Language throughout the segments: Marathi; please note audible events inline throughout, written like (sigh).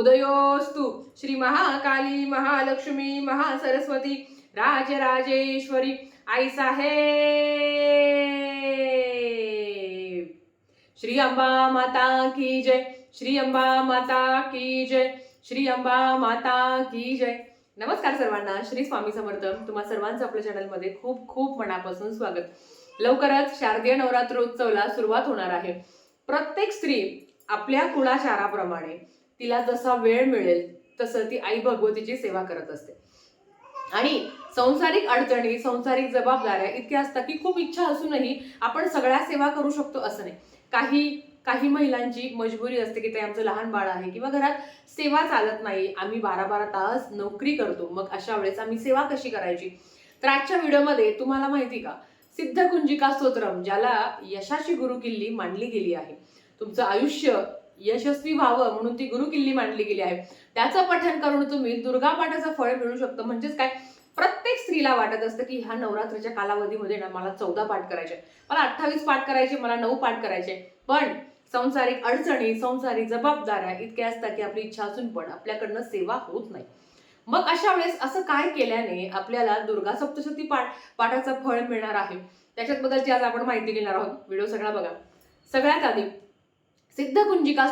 उदयोस्तु। श्री महाकाली महालक्ष्मी महासरस्वती राजराजेश्वरी आई साहेब श्री अंबा माता की जय। श्री अंबा माता की जय। श्री अंबा माता की जय। नमस्कार सर्वांना श्री स्वामी समर्थ. तुम्हा सर्वांचं आपल्या चॅनलमध्ये खूप खूप मनापासून स्वागत. लवकरच शारदीय नवरात्र उत्सवला सुरुवात होणार आहे. प्रत्येक स्त्री आपल्या कुणाचाराप्रमाणे तिला जसा वेळ मिळेल तसं ती आई भगवतीची सेवा करत असते. आणि संसारिक अडचणी संसारिक जबाबदाऱ्या इतक्या असतात की खूप इच्छा असूनही आपण सगळ्या सेवा करू शकतो असं नाही. काही काही महिलांची मजबुरी असते की ते आमचं लहान बाळ आहे किंवा घरात सेवा चालत नाही आम्ही बारा बारा तास नोकरी करतो मग अशा वेळेस आम्ही सेवा कशी करायची? तर आजच्या व्हिडिओमध्ये तुम्हाला माहिती का? सिद्ध कुंजिका स्तोत्रम ज्याला यशाची गुरुकिल्ली मानली गेली आहे. तुमचं आयुष्य यशस्वी व्हावं म्हणून ती गुरुकिल्ली मांडली गेली आहे. त्याचं पठण करून तुम्ही दुर्गा पाठाचं फळ मिळू शकतं. म्हणजेच काय? प्रत्येक स्त्रीला वाटत असतं की ह्या नवरात्रीच्या कालावधीमध्ये ना मला चौदा पाठ करायचे मला अठ्ठावीस पाठ करायचे मला नऊ पाठ करायचे पण संसारिक अडचणी संसारिक जबाबदाऱ्या इतक्या असतात की आपली इच्छा असून पण आपल्याकडनं सेवा होत नाही. मग अशा वेळेस असं काय केल्याने आपल्याला दुर्गा सप्तशती पाठ पाठाचं फळ मिळणार आहे? त्याच्यात बद्दलची आज आपण माहिती घेणार आहोत. व्हिडिओ सगळा बघा. सगळ्यात आधी सिद्ध कुंजिका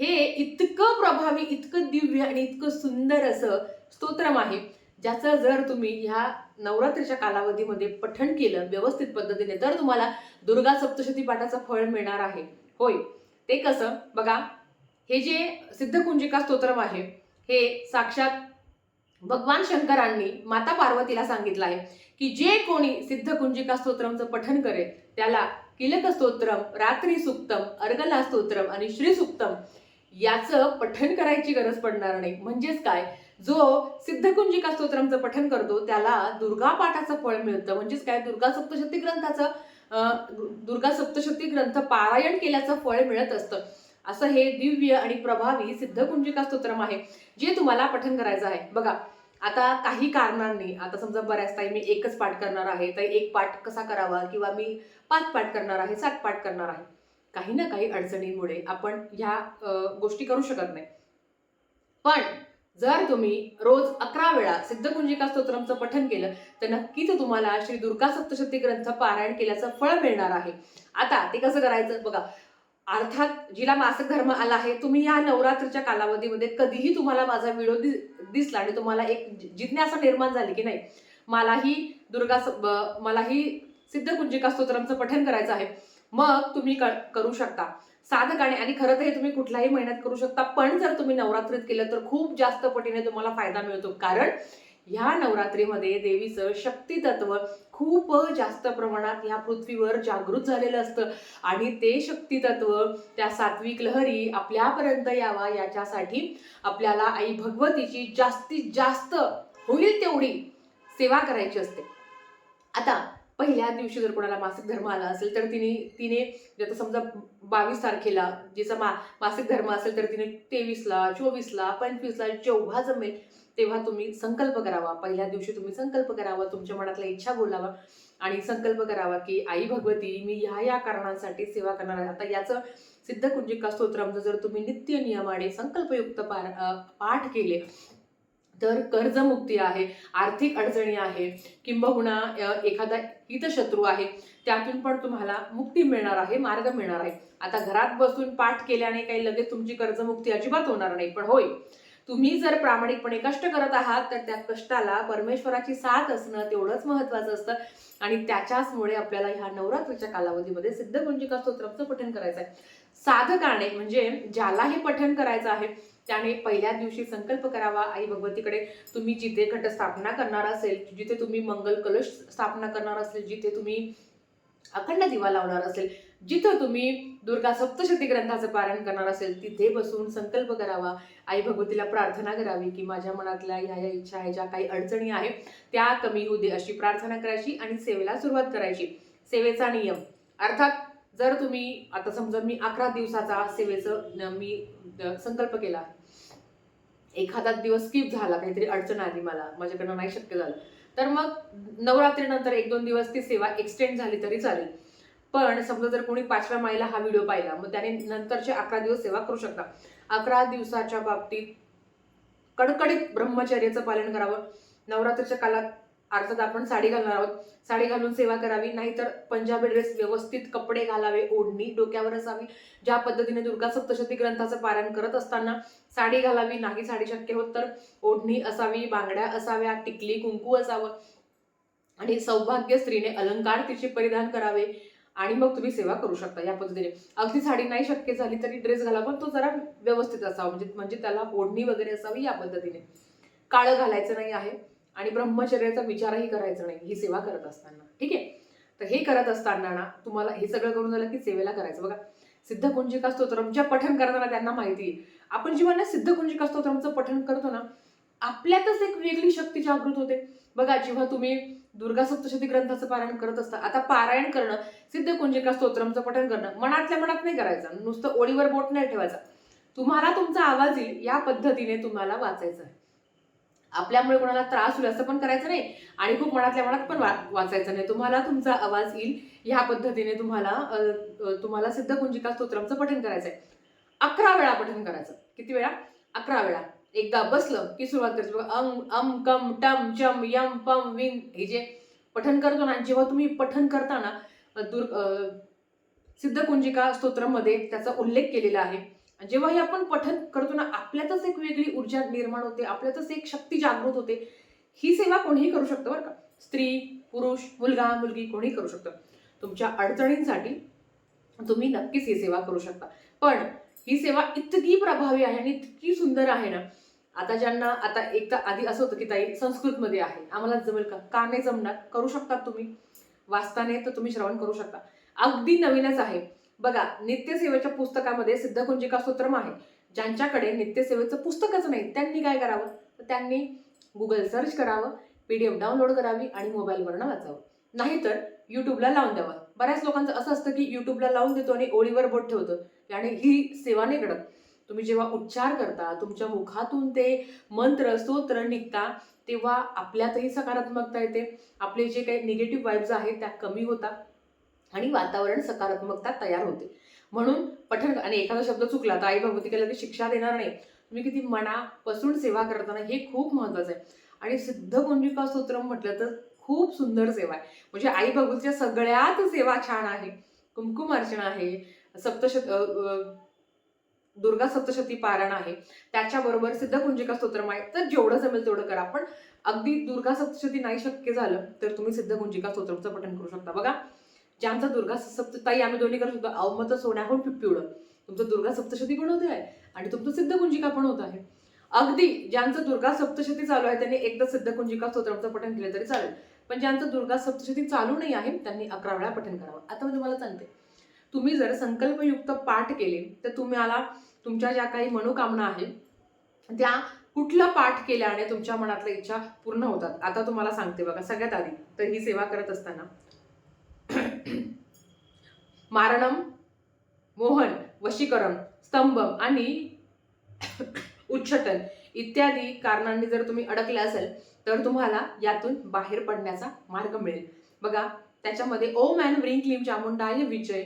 हे इतकं प्रभावी इतकं दिव्य आणि इतकं सुंदर असं स्तोत्रम आहे ज्याचं जर तुम्ही ह्या नवरात्रीच्या कालावधीमध्ये पठण केलं व्यवस्थित पद्धतीने तर तुम्हाला दुर्गा सप्तशती पाठाचं फळ मिळणार आहे. होय. ते कसं? बघा हे जे सिद्धकुंजिका स्तोत्रम आहे हे साक्षात भगवान शंकरांनी माता पार्वतीला सांगितलं आहे की जे कोणी सिद्ध कुंजिका स्तोत्रमचं पठण करेल त्याला किलक स्तोत्रम रात्री सुक्तम अर्गला स्तोत्रम आणि श्री सुक्तम याचं पठण करायची गरज पडणार नाही. म्हणजेच काय? जो सिद्धकुंजिका स्तोत्रमचं पठण करतो त्याला दुर्गा पाठाचं फळ मिळतं. म्हणजेच काय? दुर्गा सप्तशती ग्रंथाचं अं, दुर्गा सप्तशती ग्रंथ पारायण केल्याचं फळ मिळत असतं. असं हे दिव्य आणि प्रभावी सिद्धकुंजिका स्तोत्रम आहे जे तुम्हाला पठण करायचं आहे. बघा आता काही कारणांनी आता समजा बऱ्याच ताई मी एकच पाठ करणार आहे तर एक पाठ कसा करावा किंवा मी पाच पाठ करणार आहे सात पाठ करणार आहे? काही ना काही अडचणींमुळे आपण ह्या गोष्टी करू शकत नाही. पण जर तुम्ही रोज अकरा वेळा सिद्धकुंजिका स्तोत्रमचं पठन केलं तर नक्कीच तुम्हाला श्री दुर्गा सप्तशती ग्रंथ पारायण केल्याचं फळ मिळणार आहे. आता ते कसं करायचं? बघा अर्थात जिला मासिक धर्म आला आहे तुम्ही या नवरात्रीच्या कालावधीमध्ये कधीही तुम्हाला माझा व्हिडिओ दिसला आणि तुम्हाला एक जिज्ञासा निर्माण झाली की नाही. मलाही दुर्गा ब- मलाही सिद्ध कुंजिका स्तोत्रमचं पठण करायचं आहे. मग तुम्ही क- करू शकता. साधकाने आणि खरं तर हे तुम्ही कुठल्याही महिन्यात करू शकता पण जर तुम्ही नवरात्रीत केलं तर खूप जास्त पटीने तुम्हाला फायदा मिळतो. कारण ह्या नवरात्रीमध्ये देवीचं शक्ती तत्व खूप जास्त प्रमाणात ह्या पृथ्वीवर जागृत झालेलं असतं. आणि ते शक्ती तत्व त्या सात्विक लहरी आपल्यापर्यंत यावा याच्यासाठी आपल्याला आई भगवतीची जास्तीत जास्त होईल तेवढी सेवा करायची असते. आता पहिल्या दिवशी जर कोणाला मासिक धर्म आला असेल तर तिने तिने आता समजा बावीस तारखेला जिचा मा मासिक धर्म असेल तर तिने तेवीसला चोवीसला पंचवीसला जेव्हा जमेल तेव्हा तुम्ही संकल्प करावा. पहिल्या दिवशी तुम्ही संकल्प करावा तुमच्या मनातल्या इच्छा बोलावा आणि संकल्प करावा की आई भगवती मी ह्या या कारणांसाठी सेवा करणार आहे. आता याचं सिद्ध कुंजिका जर तुम्ही नित्य नियमाने संकल्पयुक्त पार पाठ केले तर कर्जमुक्ती आहे आर्थिक अडचणी आहे किंबहुना एखादा हितशत्रू आहे त्यातून पण तुम्हाला मुक्ती मिळणार आहे मार्ग मिळणार आहे. आता घरात बसून पाठ केल्याने काही लगेच तुमची कर्जमुक्ती अजिबात होणार नाही पण होय. तुम्ही जर प्रामाणिकपणे कष्ट करत आहात तर त्या कष्टाला परमेश्वराची साथ असणं तेवढंच महत्वाचं असतं. आणि त्याच्याचमुळे आपल्याला ह्या नवरात्रीच्या कालावधीमध्ये सिद्धगुंजिका कुंजिका पठन पठण करायचं आहे. साधकाने म्हणजे ज्याला हे पठण करायचं आहे त्याने पहिल्या दिवशी संकल्प करावा. आई भगवतीकडे तुम्ही जिथे घट स्थापना करणार असेल जिथे तुम्ही मंगल कलश स्थापना करणार असेल जिथे तुम्ही अखंड दिवा लावणार असेल जिथं तुम्ही दुर्गा सप्तशती ग्रंथाचं पारायण करणार असेल तिथे बसून संकल्प करावा. आई भगवतीला प्रार्थना करावी की माझ्या मनातल्या ह्या ह्या इच्छा आहे ज्या काही अडचणी आहेत त्या कमी होऊ दे अशी प्रार्थना करायची आणि सेवेला सुरुवात करायची. सेवेचा नियम. अर्थात जर तुम्ही आता समजा मी अकरा दिवसाचा सेवेचं मी संकल्प केला. एखादा दिवस स्किप झाला काहीतरी अडचण आली मला माझ्याकडनं नाही शक्य झालं तर मग नवरात्रीनंतर एक दोन दिवस ती सेवा एक्सटेंड झाली तरी चालेल. पण समजा जर कोणी पाचव्या माईला हा व्हिडिओ पाहिला मग त्याने नंतरचे अकरा दिवस सेवा करू शकता. अकरा दिवसाच्या बाबतीत कडकडीत ब्रह्मचर्याचं पालन करावं. नवरात्रीच्या काळात अर्थात आपण साडी घालणार आहोत. साडी घालून सेवा करावी नाहीतर पंजाबी ड्रेस व्यवस्थित कपडे घालावे ओढणी डोक्यावर असावी. ज्या पद्धतीने दुर्गा सप्तशती ग्रंथाचं पारायण करत असताना साडी घालावी नाही साडी शक्य होत तर ओढणी असावी बांगड्या असाव्या टिकली कुंकू असावं. आणि सौभाग्य स्त्रीने अलंकार तिचे परिधान करावे. आणि मग तुम्ही सेवा करू शकता या पद्धतीने. अगदी साडी नाही शक्य झाली तरी ड्रेस घाला पण तो जरा व्यवस्थित असावा. म्हणजे म्हणजे त्याला ओढणी वगैरे असावी या पद्धतीने. काळं घालायचं नाही आहे आणि ब्रह्मचर्याचा विचारही करायचा नाही. ही सेवा करत असताना. ठीक आहे? तर हे करत असताना ना तुम्हाला हे सगळं करून झालं की सेवेला करायचं. बघा सिद्धकुंजिका स्तोत्रम ज्या पठण करताना त्यांना माहिती आहे. आपण जेव्हा ना सिद्धकुंजिका स्तोत्रमचं पठण करतो ना आपल्यातच एक वेगळी शक्ती जागृत होते. बघा जेव्हा तुम्ही दुर्गा सप्तशती ग्रंथाचं पारायण करत असता आता पारायण करणं सिद्ध कुंजिका स्तोत्रमचं पठण करणं मनातल्या मनात नाही करायचं. नुसतं ओळीवर बोट नाही ठेवायचा. तुम्हाला तुमचा आवाज येईल या पद्धतीने तुम्हाला वाचायचं आहे. आपल्यामुळे कोणाला त्रास होईल असं पण करायचं नाही. आणि खूप मनातल्या मनात पण वा वाचायचं नाही. तुम्हाला तुमचा आवाज येईल ह्या पद्धतीने तुम्हाला तुम्हाला सिद्ध तुम्हाला स्तोत्रमचं पठण करायचं आहे. अकरा वेळा पठण करायचं. किती वेळा? अकरा वेळा. एकदा बसलं की सुरुवात करायची. बघा अम अम कम टम चम यम पम विन हे जे पठन करतो ना जेव्हा तुम्ही पठन करताना दुर् सिद्धकुंजिका स्तोत्रामध्ये त्याचा उल्लेख केलेला आहे. जेव्हा हे आपण पठन करतो ना आपल्यातच एक वेगळी ऊर्जा निर्माण होते आपल्यातच एक शक्ती जागृत होते. ही सेवा कोणीही करू शकतं बरं का? स्त्री पुरुष मुलगा मुलगी कोणीही करू शकतं. तुमच्या अडचणींसाठी तुम्ही नक्कीच ही सेवा करू शकता. पण ही सेवा इतकी प्रभावी आहे आणि इतकी सुंदर आहे ना आता ज्यांना आता एक तर आधी असं होतं की ताई संस्कृतमध्ये आहे आम्हाला जमेल का? का नाही जमणार? करू शकतात तुम्ही. वाचताने तर तुम्ही श्रवण करू शकता. अगदी नवीनच आहे. बघा नित्यसेवेच्या पुस्तकामध्ये सिद्धकुंजिका स्तोत्रम आहे. ज्यांच्याकडे नित्यसेवेचं पुस्तकच नाही त्यांनी काय करावं? तर त्यांनी गुगल सर्च करावं पी डी एफ डाउनलोड करावी आणि मोबाईलवरनं वाचावं. नाहीतर यूट्यूबला लावून द्यावं. बऱ्याच लोकांचं असं असतं की यूट्यूबला लावून देतो आणि ओळीवर बोट ठेवतो. आणि ही सेवा नाही घडत. तुम्ही जेव्हा उच्चार करता तुमच्या मुखातून ते मंत्र स्तोत्र निघता तेव्हा आपल्यातही सकारात्मकता येते. आपले जे काही निगेटिव्ह वाईब्स आहेत त्या कमी होतात आणि वातावरण सकारात्मकता तयार होते. म्हणून पठण आणि एखादा शब्द चुकला तर आई भगवती लगेच शिक्षा देणार नाही. तुम्ही किती मनापासून सेवा करताना हे खूप महत्वाचं आहे. आणि सिद्ध कुंजिका स्तोत्रम म्हटलं तर खूप सुंदर सेवा आहे. म्हणजे आई भगवतीच्या सगळ्यात सेवा छान आहे. कुमकुम अर्चना आहे. सप्तशत दुर्गा सप्तशती पारायण आहे. त्याच्याबरोबर सिद्ध कुंजिका स्तोत्रम आहे. तर जेवढं जमेल तेवढं करा. पण अगदी दुर्गा सप्तशती नाही शक्य झालं तर तुम्ही सिद्ध कुंजिका स्तोत्रमचं पठण करू शकता. बघा ज्यांचा दुर्गा सप्तताई आम्ही दोन्ही करू शकतो अवमत सोन्याहून पिवळं तुमचं दुर्गा सप्तशती पण होते आहे आणि तुमचं सिद्ध कुंजिका पण होत आहे. अगदी ज्यांचं दुर्गा सप्तशती चालू आहे त्यांनी एकदा सिद्ध कुंजिका स्तोत्रमचं पठण केलं तरी चालेल. पण ज्यांचं दुर्गा सप्तशती चालू नाही आहे त्यांनी अकरा वेळा पठण करावं. आता मी तुम्हाला सांगते. तुम्ही जर संकल्पयुक्त पाठ केले तर तुम्हाला तुमच्या ज्या काही मनोकामना आहेत त्या कुठलं पाठ केल्याने तुमच्या मनातल्या इच्छा पूर्ण होतात? आता तुम्हाला सांगते बघा सगळ्यात आधी तर ही सेवा करत असताना. (clears throat) मारणम मोहन वशीकरण स्तंभम आणि (clears throat) उच्चटन इत्यादी कारणांनी जर तुम्ही अडकले असेल तर तुम्हाला यातून बाहेर पडण्याचा मार्ग मिळेल. बघा त्याच्यामध्ये ओम अँड व्रिंग क्लीम चामुंडाय विजय.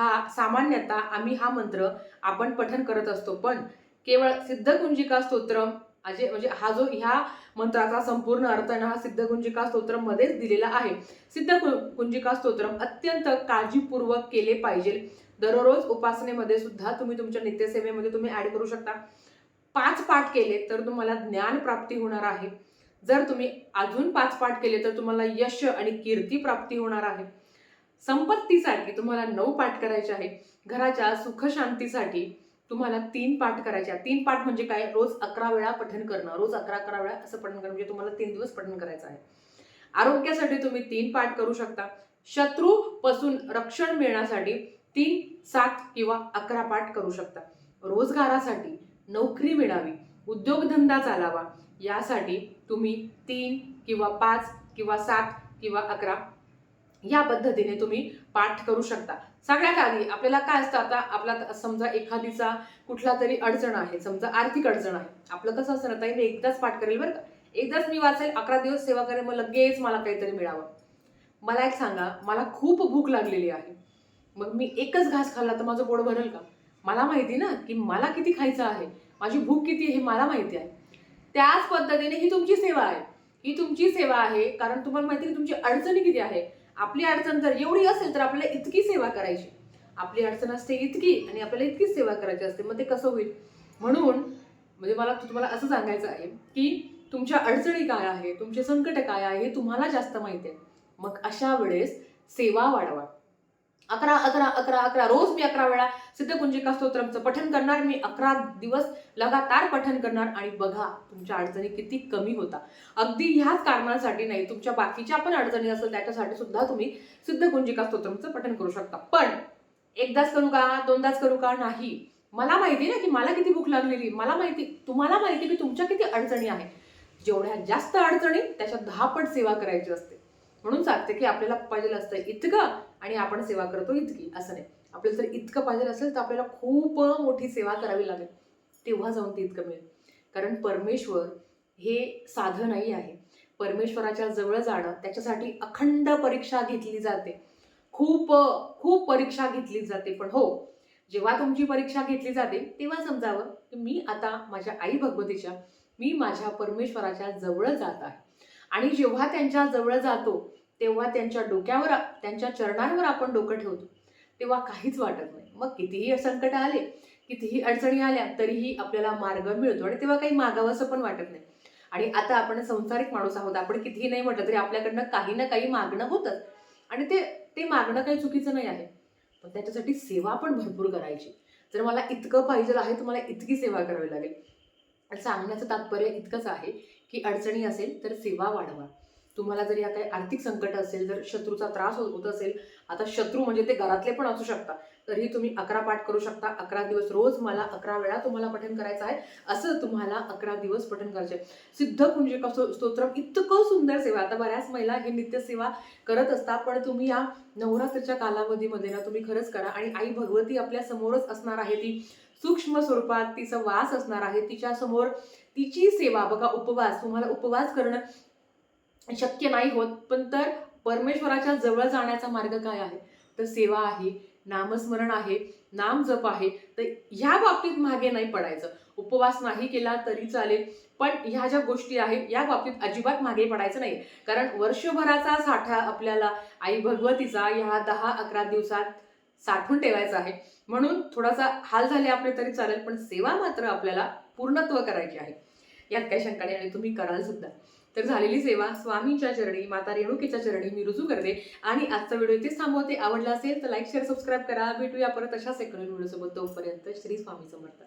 हा सामान्यतः आम्ही हा मंत्र आपण पठन करत असतो पण केवळ सिद्धकुंजिका स्तोत्रम अजे म्हणजे हा जो ह्या मंत्राचा संपूर्ण अर्थ ना हा सिद्धकुंजिका स्तोत्रम मध्येच दिलेला आहे. सिद्ध कु- कुंजिका स्तोत्रम अत्यंत काळजीपूर्वक केले पाहिजे. दररोज उपासनेमध्ये सुद्धा तुम्ही तुमच्या नित्यसेवेमध्ये तुम्ही ॲड करू शकता. पाच पाठ केले तर तुम्हाला ज्ञान प्राप्ती होणार आहे. जर तुम्ही अजून पाच पाठ केले तर तुम्हाला यश आणि कीर्ती प्राप्ती होणार आहे. संपत्तीसाठी तुम्हाला नऊ पाठ करायचे आहे घराच्या सुखशांतीसाठी तुम्हाला तीन पाठ करायचे आहे तीन पाठ म्हणजे काय? रोज अकरा वेळा पठण करणं. रोज अकरा अकरा वेळा असं पठण करणं. म्हणजे तुम्हाला तीन दिवस पठण करायचं आहे. आरोग्यासाठी तुम्ही तीन पाठ करू शकता. शत्रू पासून रक्षण मिळण्यासाठी तीन सात किंवा अकरा पाठ करू शकता. रोजगारासाठी नोकरी मिळावी. उद्योगधंदा चालावा. यासाठी तुम्ही तीन किंवा पाच किंवा सात किंवा अकरा या पद्धतीने तुम्ही पाठ करू शकता. सगळ्यात आधी आपल्याला काय असतं आता? आपला समजा एखादीचा कुठला तरी अडचण आहे समजा आर्थिक अडचण आहे. आपलं कसं असतं ना ताई मी एकदाच पाठ करेल बरं का. एकदाच मी वाचेल अकरा दिवस सेवा करेल मग लगेच मला काहीतरी मिळावं. मला एक सांगा मला खूप भूक लागलेली आहे. मग मी एकच घास खाल्ला तर माझं पोट भरेल का? मला माहिती ना की मला किती खायचं आहे. माझी भूक किती आहे हे मला माहिती आहे. त्याच पद्धतीने ही तुमची सेवा आहे. ही तुमची सेवा आहे कारण तुम्हाला माहिती आहे की तुमची अडचणी किती आहे. आपली अडचण जर एवढी असेल तर आपल्याला इतकी सेवा करायची. आपली अडचण असते इतकी आणि आपल्याला इतकी सेवा करायची असते मग ते कसं होईल? म्हणून म्हणजे मला तुम्हाला असं सांगायचं आहे की तुमच्या अडचणी काय आहे तुमचे संकट काय आहे हे तुम्हाला जास्त माहिती आहे. मग अशा वेळेस सेवा वाढवा. अकरा अकरा अकरा अकरा. रोज मी अकरा वेळा सिद्धकुंजिका स्तोत्रमचं पठन करणार. मी अकरा दिवस लगातार पठन करणार. आणि बघा तुमच्या अडचणी किती कमी होता. अगदी ह्याच कारणासाठी नाही तुमच्या बाकीच्या पण अडचणी असेल त्याच्यासाठी सुद्धा तुम्ही सिद्धकुंजिका स्तोत्रमचं पठन करू शकता. पण एकदाच करू का? दोनदाच करू का? नाही. मला माहिती ना की मला किती भूक लागलेली. मला माहिती तुम्हाला माहिती की तुमच्या किती अडचणी आहे जेवढ्या जास्त अडचणी त्याच्या दहा पट सेवा करायची असते. म्हणून सांगते की आपल्याला पाहिजे असतं इतकं आणि आपण सेवा करतो इतकी असं नाही. आपल्याला जर इतकं पाहिजे असेल तर आपल्याला खूप मोठी सेवा करावी लागेल. तेव्हा जाऊन ती इतकं मिळेल. कारण परमेश्वर हे साधं नाही आहे. परमेश्वराच्या जवळ जाणं त्याच्यासाठी अखंड परीक्षा घेतली जाते. खूप खूप परीक्षा घेतली जाते. पण हो जेव्हा तुमची परीक्षा घेतली जाते तेव्हा समजावं की मी आता माझ्या आई भगवतीच्या मी माझ्या परमेश्वराच्या जवळ जात आहे. आणि जेव्हा त्यांच्या जवळ जातो तेव्हा त्यांच्या डोक्यावर त्यांच्या चरणांवर आपण डोकं ठेवतो. तेव्हा काहीच वाटत नाही. मग कितीही संकट आले कितीही अडचणी आल्या तरीही आपल्याला मार्ग मिळतो आणि तेव्हा काही मागावंसं पण वाटत नाही. आणि आता आपण संसारिक माणूस आहोत. आपण कितीही नाही म्हटलं तरी आपल्याकडनं काही ना काही मागणं होतंच. आणि ते ते मागणं काही चुकीचं नाही आहे. पण त्याच्यासाठी सेवा पण भरपूर करायची. जर मला इतकं पाहिजे आहे तर मला इतकी सेवा करावी लागेल. सांगण्याचं तात्पर्य इतकंच आहे की अडचणी असेल तर सेवा वाढवा. तुम्हाला जर या काही आर्थिक संकट असेल जर शत्रूचा त्रास होत असेल आता शत्रू म्हणजे ते घरातले पण असू शकता तरीही तुम्ही अकरा पाठ करू शकता. अकरा दिवस रोज मला अकरा वेळा तुम्हाला पठण करायचं आहे. असं तुम्हाला अकरा दिवस पठण करायचे. सिद्ध कुंजिका स्तोत्र इतकं सुंदर सेवा. आता बऱ्याच महिला हे नित्य सेवा करत असतात पण तुम्ही या नवरात्रीच्या कालावधीमध्ये ना तुम्ही खरंच करा. आणि आई भगवती आपल्या समोरच असणार आहे ती. सूक्ष्म स्वरूपात तिचा वास असणार आहे. तिच्या समोर तिची सेवा. बघा उपवास. तुम्हाला उपवास करणं शक्य नाही होत पण तर परमेश्वराच्या जवळ जाण्याचा मार्ग काय आहे? तर सेवा आहे. नामस्मरण आहे नाम जप आहे तर ह्या बाबतीत मागे नाही पडायचं. उपवास नाही केला तरी चालेल पण ह्या ज्या गोष्टी आहेत या बाबतीत अजिबात मागे पडायचं नाही कारण वर्षभराचा साठा आपल्याला आई भगवतीचा ह्या दहा अकरा दिवसात साठवून ठेवायचा आहे. म्हणून थोडासा हाल झाले आपले तरी चालेल पण सेवा मात्र आपल्याला पूर्णत्व करायची आहे. यात काही शंका नाही आणि तुम्ही कराल सुद्धा. तर झालेली सेवा स्वामींच्या चरणी माता रेणुकेच्या चरणी मी रुजू करते. आणि आजचा व्हिडिओ इथेच थांबवते. आवडला असेल तर लाईक शेअर सबस्क्राईब करा. भेटूया परत अशाच एक नवीन व्हिडिओ तोपर्यंत श्री स्वामी समर्थ.